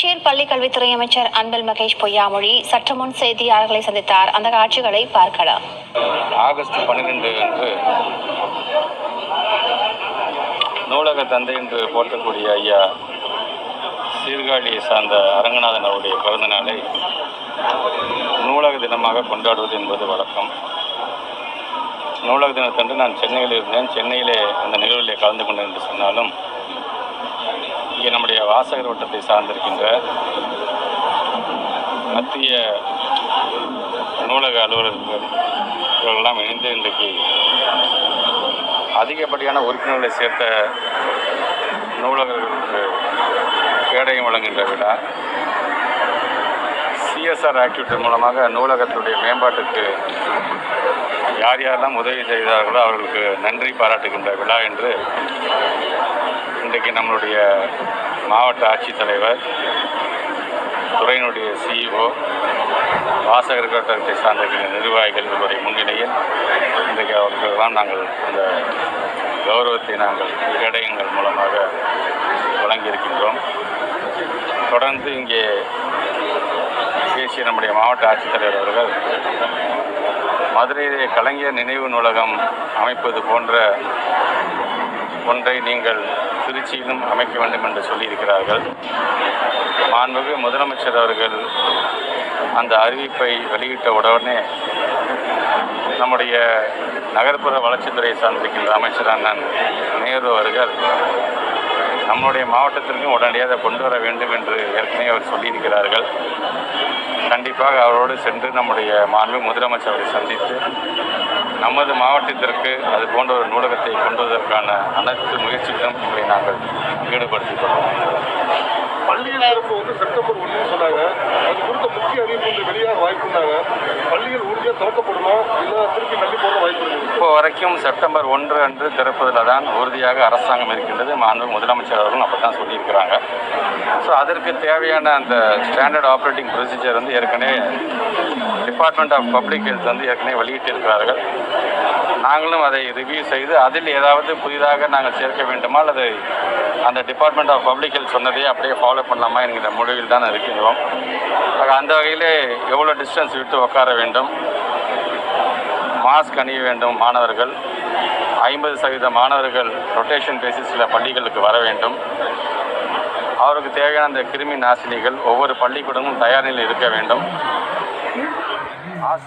திருச்சியில் பள்ளி கல்வித்துறை அமைச்சர் அன்பில் மகேஷ் பொய்யாமொழி. சற்று முன் செய்தியாளர்களை சந்தித்தார். அந்த காட்சிகளை பார்க்கலாம். ஆகஸ்ட் பன்னிரெண்டு அன்று நூலக தந்தை என்று போற்றக்கூடிய ஐயா சீர்காழியை சார்ந்த அரங்கநாதன் அவருடைய பிறந்த நாளை நூலக தினமாக கொண்டாடுவது என்பது வழக்கம். நூலக தினத்தன்று நான் சென்னையில் இருந்தேன். சென்னையிலே அந்த நிகழ்விலே கலந்து கொண்டேன் என்று சொன்னாலும் இங்கே நம்முடைய வாசகர் வட்டத்தை சார்ந்திருக்கின்ற மத்திய நூலக அலுவலர்கள் இவர்களெல்லாம் இணைந்து இன்றைக்கு அதிகப்படியான உறுப்பினர்களை சேர்த்த நூலகர்களுக்கு கேடயம் வழங்குகின்ற விழா. சிஎஸ்ஆர் ஆக்டிவிட்டி மூலமாக நூலகத்துடைய மேம்பாட்டுக்கு யார் யாரெல்லாம் உதவி செய்தார்களோ அவர்களுக்கு நன்றி பாராட்டுகின்ற விழா என்று இன்றைக்கு நம்மளுடைய மாவட்ட ஆட்சித்தலைவர் துறையினுடைய சிஇஓ வாசகர் கட்டத்தை சார்ந்திருக்கிற நிர்வாகிகள் இவருடைய முன்னிலையில் இன்றைக்கு அவர்களுக்கெல்லாம் நாங்கள் அந்த கௌரவத்தை நாங்கள் கேடயங்கள் மூலமாக வழங்கியிருக்கின்றோம். தொடர்ந்து இங்கே பேசிய நம்முடைய மாவட்ட ஆட்சித்தலைவர் அவர்கள் மதுரையிலே கலைஞர் நினைவு நூலகம் அமைப்பது போன்ற ஒன்றை நீங்கள் திருச்சியிலும் அமைக்க வேண்டும் என்று சொல்லியிருக்கிறார்கள். மாண்புமிகு முதலமைச்சர் அவர்கள் அந்த அறிவிப்பை வெளியிட்ட உடனே நம்முடைய நகர்ப்புற வளர்ச்சித்துறை சார்ந்திருக்கின்ற அமைச்சர் அண்ணன் நேரு அவர்கள் நம்முடைய மாவட்டத்திற்கும் உடனடியாக கொண்டு வர வேண்டும் என்று ஏற்கனவே அவர் சொல்லியிருக்கிறார்கள். கண்டிப்பாக அவரோடு சென்று நம்முடைய மாண்பு முதலமைச்சர் அவரை சந்தித்து நமது மாவட்டத்திற்கு அது போன்ற ஒரு நூலகத்தை கொண்டு வருவதற்கான அனைத்து முயற்சிகளும் இதை நாங்கள் ஈடுபடுத்திக் கொள்வோம் பள்ளிகள் திறப்பு வந்து செப்டம்பர் ஒன்று சொன்னாங்க. அது குறித்த முக்கிய அறிவிப்பு வெளியாக வாய்ப்புனாங்க பள்ளிகள் உறுதியாக திறக்கப்படுமா இல்லை திருப்பி தள்ளி போட வாய்ப்பு இப்போ வரைக்கும் செப்டம்பர் ஒன்று அன்று திறப்பதில் தான் உறுதியாக அரசாங்கம் இருக்கின்றது. மாண்பு முதலமைச்சர் அவர்களும் அப்படி தான் சொல்லியிருக்கிறாங்க. ஸோ அதற்கு தேவையான அந்த ஸ்டாண்டர்ட் ஆப்ரேட்டிங் ப்ரொசீஜர் வந்து ஏற்கனவே டிபார்ட்மெண்ட் ஆஃப் பப்ளிக் ஹெல்த் வந்து ஏற்கனவே வெளியிட்டிருக்கிறார்கள். நாங்களும் அதை ரிவ்யூ செய்து அதில் ஏதாவது புதிதாக நாங்கள் சேர்க்க வேண்டுமா அல்லது அந்த டிபார்ட்மெண்ட் ஆஃப் பப்ளிக் ஹெல்த் சொன்னதையே அப்படியே ஃபாலோ பண்ணலாமா என்கிற முடிவில் தான் இருக்கின்றோம். ஆக அந்த வகையிலே எவ்வளோ டிஸ்டன்ஸ் விட்டு உட்கார வேண்டும்? மாஸ்க் அணிய வேண்டும் மாணவர்கள். ஐம்பது சதவீத மாணவர்கள் ரொட்டேஷன் பேசிஸில் பள்ளிகளுக்கு வர வேண்டும். அவருக்கு தேவையான அந்த கிருமி நாசினிகள் ஒவ்வொரு பள்ளிக்கூடமும் தயார் நிலையில் இருக்க வேண்டும். आज